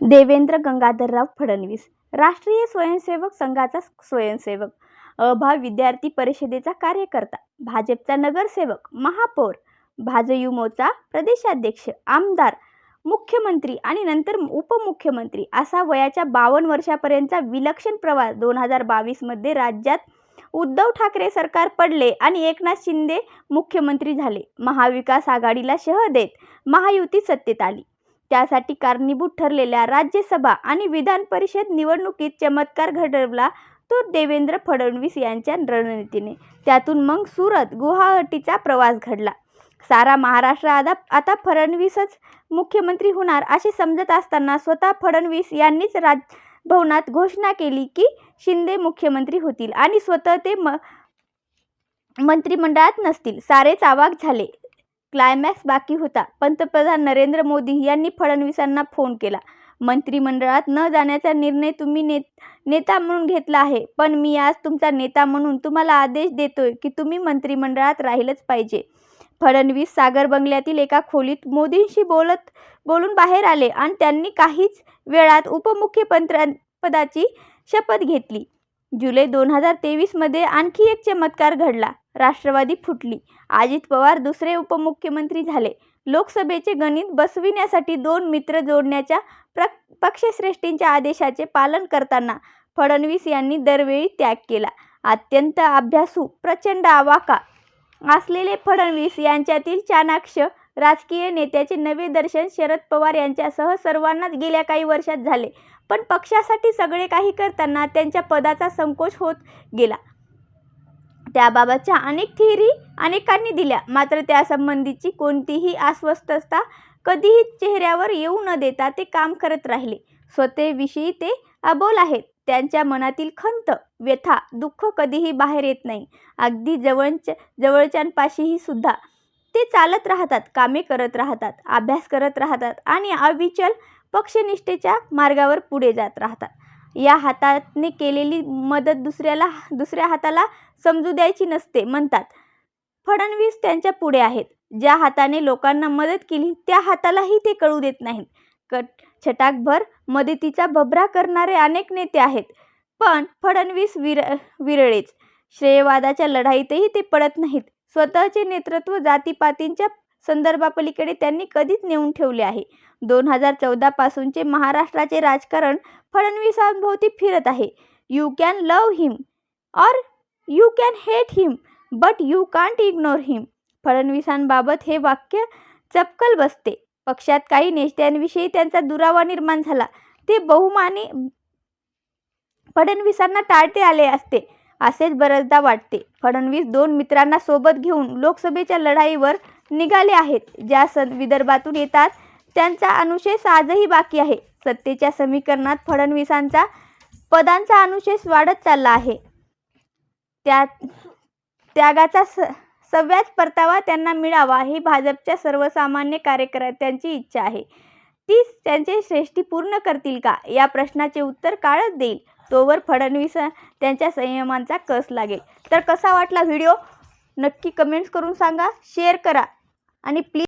देवेंद्र गंगाधरराव फडणवीस. राष्ट्रीय स्वयंसेवक संघाचा स्वयंसेवक. अभा विद्यार्थी परिषदेचा कार्यकर्ता. भाजपचा नगरसेवक. महापौर. भाजयुमोचा प्रदेशाध्यक्ष. आमदार. मुख्यमंत्री आणि नंतर उपमुख्यमंत्री असा वयाच्या बावन्न वर्षापर्यंतचा विलक्षण प्रवास दोन हजार बावीसमध्ये राज्यात उद्धव ठाकरे सरकार पडले आणि एकनाथ शिंदे मुख्यमंत्री झाले. महाविकास आघाडीला शह देत महायुती सत्तेत आली. त्यासाठी कारणीभूत ठरलेल्या राज्यसभा आणि विधान परिषद निवडणुकीत चमत्कार घडवला तो देवेंद्र फडणवीस यांच्या रणनीतीने. त्यातून मग सुरत गुवाहाटीचा प्रवास घडला. सारा महाराष्ट्र आता आता फडणवीसच मुख्यमंत्री होणार असे समजत असताना स्वतः फडणवीस यांनीच राजभवनात घोषणा केली की शिंदे मुख्यमंत्री होतील आणि स्वतः ते म मंत्रिमंडळात नसतील. सारेच आवाक झाले. क्लायमॅक्स बाकी होता. पंतप्रधान नरेंद्र मोदी यांनी फडणवीसांना फोन केला. मंत्रिमंडळात न जाण्याचा निर्णय तुम्ही ने नेता म्हणून घेतला आहे. पण मी आज तुमचा नेता म्हणून तुम्हाला आदेश देतोय की तुम्ही मंत्रिमंडळात राहिलंच पाहिजे. फडणवीस सागर बंगल्यातील एका खोलीत मोदींशी बोलत बोलून बाहेर आले आणि त्यांनी काहीच वेळात उपमुख्यमंत्र्यापदाची शपथ घेतली. जुलै दोन हजार तेवीसमध्ये आणखी एक चमत्कार घडला. राष्ट्रवादी फुटली. अजित पवार दुसरे उपमुख्यमंत्री झाले. लोकसभेचे गणित बसविण्यासाठी दोन मित्र जोडण्याच्या प्र पक्षश्रेष्ठींच्या आदेशाचे पालन करताना फडणवीस यांनी दरवेळी त्याग केला. अत्यंत अभ्यासू प्रचंड आवाका असलेले फडणवीस यांच्यातील चाणाक्ष राजकीय नेत्याचे नवे दर्शन शरद पवार यांच्यासह सर्वांनाच गेल्या काही वर्षात झाले. पण पक्षासाठी सगळे काही करताना त्यांच्या पदाचा संकोच होत गेला. त्याबाबतच्या अनेक थिअरी अनेकांनी दिल्या. मात्र त्यासंबंधीची कोणतीही अस्वस्थता कधीही चेहऱ्यावर येऊ न देता ते काम करत राहिले. स्वतःविषयी ते अबोल आहेत. त्यांच्या मनातील खंत व्यथा दुःख कधीही बाहेर येत नाही. अगदी जवळच्या जवळच्यांपाशीही सुद्धा ते चालत राहतात कामे करत राहतात अभ्यास करत राहतात आणि अविचल पक्षनिष्ठेच्या मार्गावर पुढे जात राहतात. या हाताने केलेली मदत दुसऱ्याला दुसऱ्या हाताला समजू द्यायची नसते म्हणतात. फडणवीस त्यांच्या पुढे आहेत. ज्या हाताने लोकांना मदत केली त्या हातालाही ते कळू देत नाहीत. कट छटाकभर मदतीचा भबरा करणारे अनेक नेते आहेत. पण फडणवीस विर विरळेच. श्रेयवादाच्या लढाईतही ते पडत नाहीत. स्वतःचे नेतृत्व जातीपातींच्या संदर्भापलीकडे त्यांनी कधीच नेऊन ठेवले आहे. दोन हजार चौदापासूनचे महाराष्ट्राचे राजकारण फडणवीसांभोवती फिरत आहे. You can love him or you can hate him but you can't ignore him फडणवीसांबाबत हे वाक्य चपकल बसते. पक्षात काही नेत्यांविषयी त्यांचा दुरावा निर्माण झाला. ते बहुमानी फडणवीसांना टाळते आले असते. असेच बऱ्याचदा वाटते. फडणवीस दोन मित्रांना सोबत घेऊन लोकसभेच्या लढाईवर निघाले आहेत. ज्या स विदर्भातून येतात त्यांचा अनुशेष आजही बाकी आहे. सत्तेच्या समीकरणात फडणवीसांचा पदांचा अनुशेष वाढत चालला आहे. त्या त्यागाचा स सव्याच परतावा त्यांना मिळावा ही भाजपच्या सर्वसामान्य कार्यकर्त्यांची इच्छा आहे. तीच त्यांचे श्रेष्ठी पूर्ण करतील का? या प्रश्नाचे उत्तर काळच देईल. तोवर फडणवीस त्यांच्या संयमांचा कस लागेल? तर कसा वाटला व्हिडिओ? नक्की कमेंट्स करून सांगा. शेअर करा. आणि प्लीज